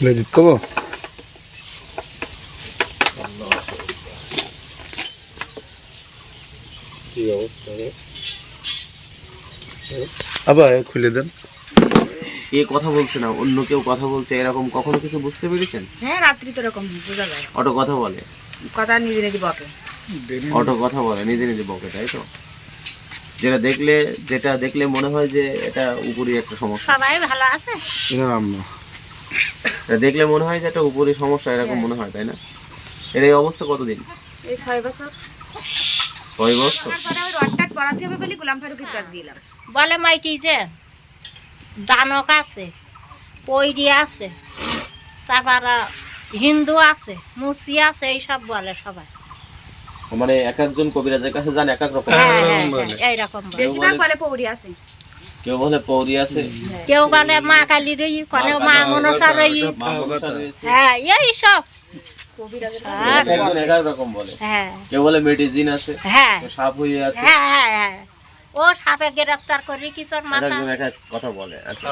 খুলে দিতে কব আবার খুলে দেন। এ কথা বলছে না অন্য কেউ কথা বলছে এরকম কখনো কিছু বুঝতে পেরেছেন? হ্যাঁ রাত্রি তো এরকম বোঝা যায়। অটো কথা বলে? কথা নিজে নিজে বকে। অটো কথা বলে নিজে নিজে বকে তাই তো? যেটা দেখলে যেটা দেখলে মনে হয় যে এটা উপরই একটা সমস্যা। সবাই ভালো আছে? এটা দেখলে মনে হয় যে একটা উপরই সমস্যা এরকম মনে হয় তাই না? এর এই অবস্থা কতদিন? এই ছয় বছর। ছয় বছর? রডটাট পড়াতে হবে বলে গোলাম ফারুকের কাজ দিলাম বলে মাইটি যে দানক আছে পৈরি আছে তারপর হিন্দু আছে মুসি আছে এইসব বলে সবাই। মানে এক একজন কবিরাজের কাছে যান এক এক রকম। হ্যাঁ হ্যাঁ হ্যাঁ, এইরকম বলে। বেশিরভাগ বলে পৌড়ি আছে। কেউ বলে পৌরি আছে। কেউ বলে মা কালী রই কোনো মা মনসা রই। হ্যাঁ এই সব। একজন এক এক রকম বলে। হ্যাঁ। কেউ বলে মেডিজিন আছে হ্যাঁ। সাপ হয়ে আছে। হ্যাঁ হ্যাঁ হ্যাঁ। ও সাপে গ্রেফতার করি কিছুর মাথা? একজন এক এক কথা বলে আচ্ছা।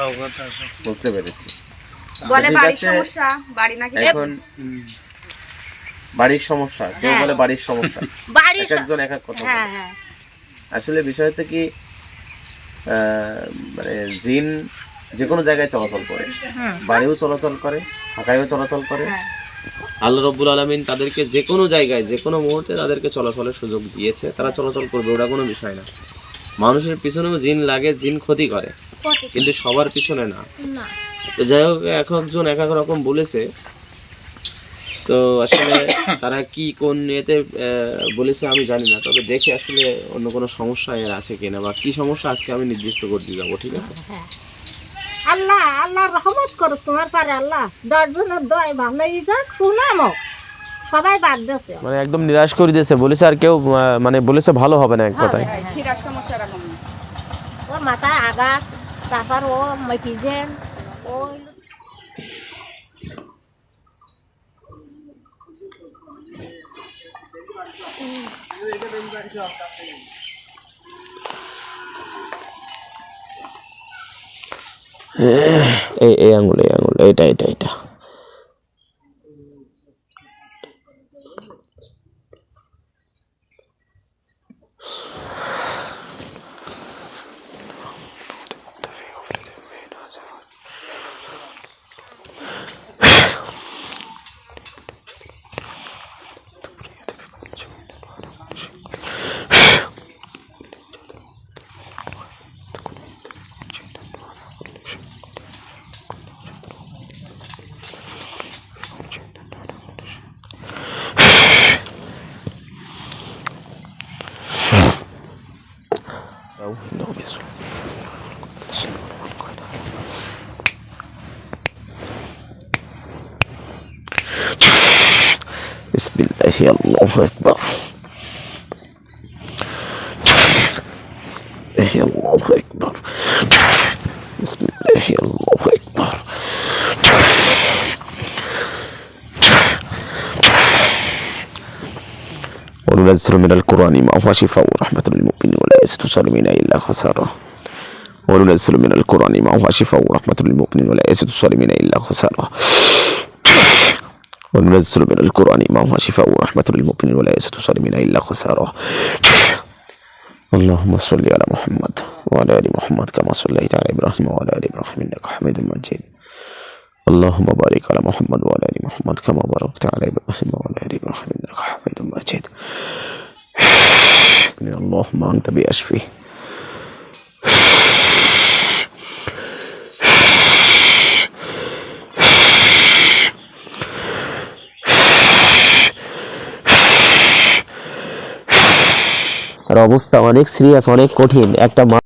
বুঝতে পেরেছি। বলে বাড়ির সমস্যা বাড়ি নাকি এখন বাড়ির সমস্যা কেউ হ্যাঁ। বলে বাড়ির সমস্যা। বাড়ির একজন এক এক কথা হ্যাঁ বলে। হ্যাঁ। আসলে বিষয় হচ্ছে কি মানে জিন যে কোনো জায়গায় চলাচল করে। বাড়িও চলাচল করে ফাঁকায়ও চলাচল করে। হ্যাঁ। আল্লাহ রব্বুল আলমিন তাদেরকে যে কোনো জায়গায় যে কোনো মুহূর্তে তাদেরকে চলাচলের সুযোগ দিয়েছে তারা চলাচল করবে ওটা কোনো বিষয় না। মানুষের পিছনেও জিন লাগে জিন ক্ষতি করে। কিন্তু সবার পিছনে না। না। তো যাই হোক এক একজন এক এক রকম বলেছে তো আসলে তারা কি কোন ইয়েতে আহ, বলেছে আমি জানি না তবে দেখে আসলে অন্য কোনো সমস্যা এর আছে কিনা বা কি সমস্যা আজকে আমি নির্দিষ্ট করে করতে যাব ঠিক আছে? আল্লাহ আল্লাহ রহমত করো তোমার পারে আল্লাহ। দশজনের দয় ভালোই যাক শুনামো সবাই বাদ দিয়েছে। মানে একদম নিরাশ করে দিয়েছে বলেছে আর কেউ মানে বলেছে ভালো হবে না এক কথায়। শিরার সমস্যা এরকম ও মাথায় আঘাত তারপর ও মেটিজেন ও এই এই আঙুল এই আঙুল এইটা এটা এটা। بسم الله الله أكبر. بسم الله الله أكبر. بسم الله الله أكبر. وننزل من القرآن ما هو شفاء ورحمة للمؤمنين ولا يزيد الظالمين إلا خسارة. وننزل من القرآن ما هو شفاء ورحمة للمؤمنين ولا يزيد الظالمين إلا خسارة. وننزل من القرآن ما هو شفاء ورحمة للمؤمنين ولا يزيد الظالمين إلا خسارة. اللهم صل على محمد وعلى آل محمد كما صليت على إبراهيم وعلى آل إبراهيم إنك حميد مجيد. اللهم بارك على محمد وعلى آل محمد كما باركت على إبراهيم وعلى آل إبراهيم إنك حميد مجيد اللهم أنت بأشفي আর অবস্থা অনেক সিরিয়াস অনেক কঠিন একটা মা